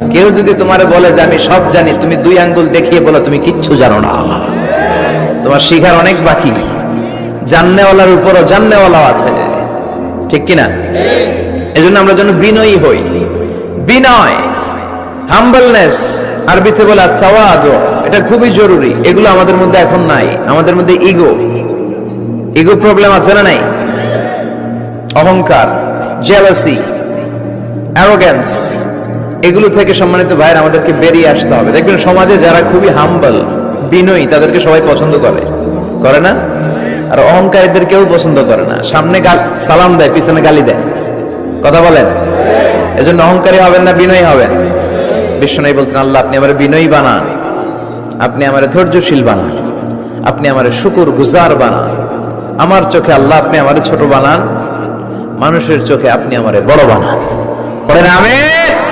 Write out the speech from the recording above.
কেউ যদি তোমার বলে যে আমি সব জানি, তুমি দুই আঙ্গুল দেখিয়ে বলো, তুমি কিচ্ছু জানো না। তোমার শিখার অনেক বাকি। জাননেওয়ালার উপরও জাননেওয়ালাও আছে। ঠিক কিনা? এই জন্য আমরা যেন বিনয়ী হই। বিনয় হাম্বলনেস আরবিতে বলে চাওয়াদ এটা খুবই জরুরি। এগুলো আমাদের মধ্যে এখন নাই। আমাদের মধ্যে ইগো ইগো প্রবলেম আছে না নাই? অহংকার জেলাসি অ্যারোগ্যান্স এগুলো থেকে সম্মানিত ভাইয়ের আমাদেরকে বেরিয়ে আসতে হবে। দেখবেন সমাজে যারা খুবই হাম্বল বিনয়ী, তাদেরকে সবাই পছন্দ করে। করে না? আর অহংকারীদের কেউ পছন্দ করে না। সামনে সালাম দেয়, পিছনে গালি দেয়। কথা বলেন? এজন্য অহংকারী হবেন না, বিনয়ী হবেন? বিষ্ণু বলছেন, আল্লাহ, আপনি আমার বিনয়ী বানান। আপনি আমার ধৈর্যশীল বানান। আপনি আমার শুকুর গুজার বানান। আমার চোখে আল্লাহ, আপনি আমার ছোট বানান। মানুষের চোখে আপনি আমারে বড় বানান। পড়েন আমেন।